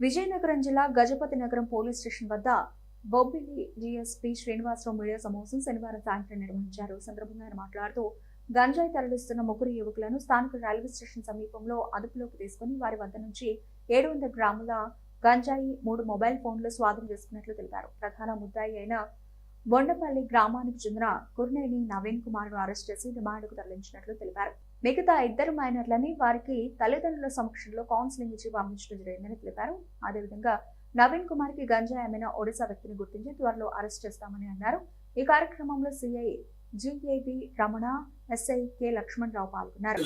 విజయనగరం జిల్లా గజపతి నగరం police station వద్ద బొబ్బిలి డిఎస్పీ శ్రీనివాసరావు మీడియా సమావేశం శనివారం సాయంత్రం నిర్వహించారు. సందర్భంగా ఆయన మాట్లాడుతూ గంజాయి తరలిస్తున్న ముగ్గురు యువకులను స్థానిక రైల్వే స్టేషన్ సమీపంలో అదుపులోకి తీసుకుని వారి వద్ద నుంచి ఏడు వందల గ్రాముల గంజాయి మూడు మొబైల్ ఫోన్లు స్వాధీనం చేసుకున్నట్లు తెలిపారు. ప్రధాన ముద్దాయి అయిన బొండపల్లి గ్రామానికి చెందిన కుర్నేని నవీన్ కుమార్ను అరెస్ట్ చేసి రిమాండ్కు తరలించినట్లు తెలిపారు. మిగతా ఇద్దరు మైనర్లని వారికి తల్లిదండ్రుల సమక్షంలో కౌన్సిలింగ్ ఇచ్చి పంపించడం జరిగిందని తెలిపారు. అదేవిధంగా నవీన్ కుమార్కి గంజాయి అమ్మిన ఒడిశా వ్యక్తిని గుర్తించి త్వరలో అరెస్ట్ చేస్తామని అన్నారు. ఈ కార్యక్రమంలో సిఐ జిఏబి రమణ ఎస్ఐ కె లక్ష్మణ్ రావు పాల్గొన్నారు.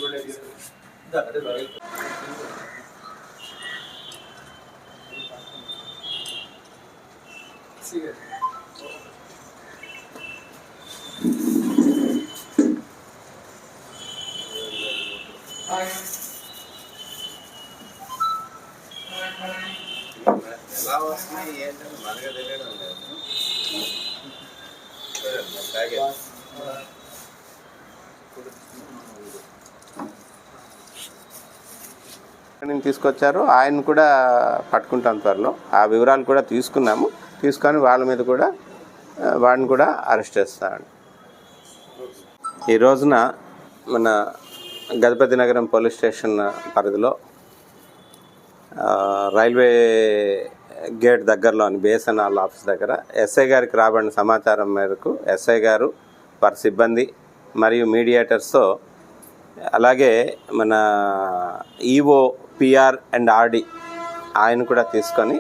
ఎలా వస్తున్నాయి ఏంటని మనగా తెలియడం లేదు. నుంచి ఆయన కూడా పట్టుకుంటాం త్వరలో. ఆ వివరాలు కూడా తీసుకున్నాము. తీసుకొని వాళ్ళ మీద కూడా వాడిని కూడా అరెస్ట్ చేస్తామండి ఈ రోజున మన గజపతి నగరం పోలీస్ స్టేషన్ పరిధిలో రైల్వే గేట్ దగ్గరలోని బిఎస్ఎన్ఆర్ ఆఫీస్ దగ్గర ఎస్ఐ గారికి రాబడిన సమాచారం మేరకు ఎస్ఐ గారు వారి సిబ్బంది మరియు మీడియేటర్స్తో అలాగే మన ఈఓ పిఆర్ అండ్ ఆర్డి ఆయన కూడా తీసుకొని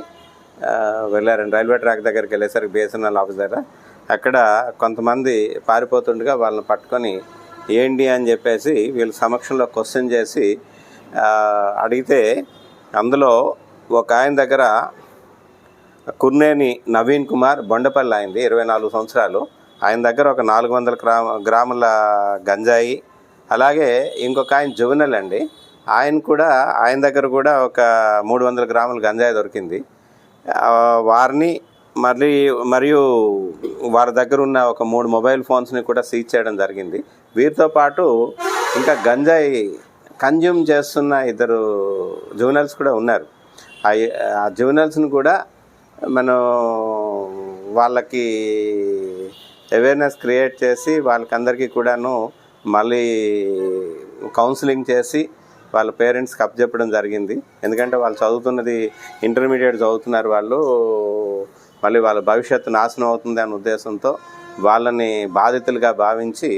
వెళ్ళారండి. రైల్వే ట్రాక్ దగ్గరికి వెళ్ళేసరికి బిఎస్ఎన్ఎల్ ఆఫీస్ దగ్గర అక్కడ కొంతమంది పారిపోతుండగా వాళ్ళని పట్టుకొని ఏంటి అని చెప్పేసి వీళ్ళ సమక్షంలో క్వశ్చన్ చేసి అడిగితే అందులో ఒక ఆయన దగ్గర కుర్నేని నవీన్ కుమార్ బొండపల్లి అయింది ఇరవై నాలుగు సంవత్సరాలు. ఆయన దగ్గర ఒక నాలుగు వందల గ్రామ గ్రాముల గంజాయి అలాగే ఇంకొక ఆయన జువెనల్ అండి. ఆయన కూడా ఆయన దగ్గర కూడా ఒక మూడు వందల గ్రాముల గంజాయి దొరికింది. వారిని మళ్ళీ మరియు వారి దగ్గర ఉన్న ఒక మూడు మొబైల్ ఫోన్స్ని కూడా సీజ్ చేయడం జరిగింది. వీరితో పాటు ఇంకా గంజాయి కన్జ్యూమ్ చేస్తున్న ఇద్దరు జువెనల్స్ కూడా ఉన్నారు. ఆ ఆ కూడా మనం వాళ్ళకి అవేర్నెస్ క్రియేట్ చేసి వాళ్ళకందరికీ కూడాను మళ్ళీ కౌన్సిలింగ్ చేసి వాళ్ళ పేరెంట్స్కి అప్పచెప్పడం జరిగింది. ఎందుకంటే వాళ్ళు చదువుతున్నది ఇంటర్మీడియట్ చదువుతున్నారు వాళ్ళు. మళ్ళీ వాళ్ళ భవిష్యత్తు నాశనం అవుతుంది అనే ఉద్దేశంతో వాళ్ళని బాధితులుగా భావించి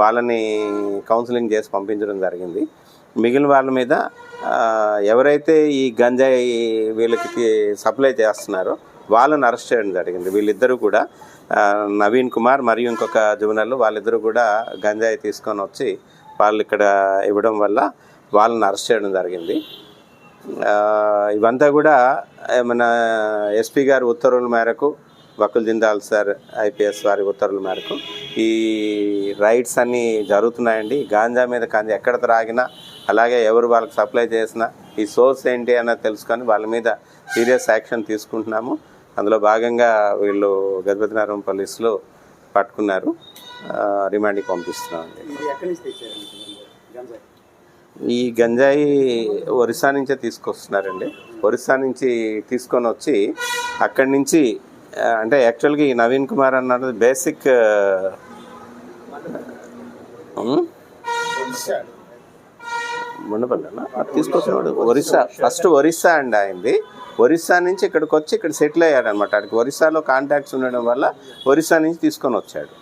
వాళ్ళని కౌన్సిలింగ్ చేసి పంపించడం జరిగింది. మిగిలిన వాళ్ళ మీద ఎవరైతే ఈ గంజాయి వీళ్ళకి సప్లై చేస్తున్నారో వాళ్ళని అరెస్ట్ చేయడం జరిగింది. వీళ్ళిద్దరూ కూడా నవీన్ కుమార్ మరియు ఇంకొక జువనల్ వాళ్ళిద్దరూ కూడా గంజాయి తీసుకొని వచ్చి వాళ్ళు ఇక్కడ ఇవ్వడం వల్ల వాళ్ళని అరెస్ట్ చేయడం జరిగింది. ఇవంతా కూడా మన ఎస్పీ గారి ఉత్తర్వుల మేరకు వకుల్ జిందాల్ సార్ ఐపీఎస్ వారి ఉత్తర్వుల మేరకు ఈ రైడ్స్ అన్నీ జరుగుతున్నాయండి. గాంజా మీద కాంజా ఎక్కడ త్రాగినా అలాగే ఎవరు వాళ్ళకి సప్లై చేసినా ఈ సోర్స్ ఏంటి అన్నది తెలుసుకొని వాళ్ళ మీద సీరియస్ యాక్షన్ తీసుకుంటున్నాము. అందులో భాగంగా వీళ్ళు గజపతి నగరం పోలీసులు పట్టుకున్నారు. ఆ, రిమాండ్కి పంపిస్తున్నామండి. ఇది ఎక్కడి నుంచి తెచ్చారండి గంజాయి ఈ గంజాయి ఒరిస్సా నుంచే తీసుకొస్తున్నారండి. ఒరిస్సా నుంచి తీసుకొని వచ్చి అక్కడి నుంచి అంటే యాక్చువల్గా ఈ నవీన్ కుమార్ అన్నది బేసిక్ ఉండపల్లెనా తీసుకొచ్చినాడు ఒరిస్సా. ఫస్ట్ ఒరిస్సా అండి ఆయనది. ఒరిస్సా నుంచి ఇక్కడికి వచ్చి ఇక్కడ సెటిల్ అయ్యాడు అనమాట అక్కడికి ఒరిస్సాలో కాంటాక్ట్స్ ఉండడం వల్ల ఒరిస్సా నుంచి తీసుకొని వచ్చాడు.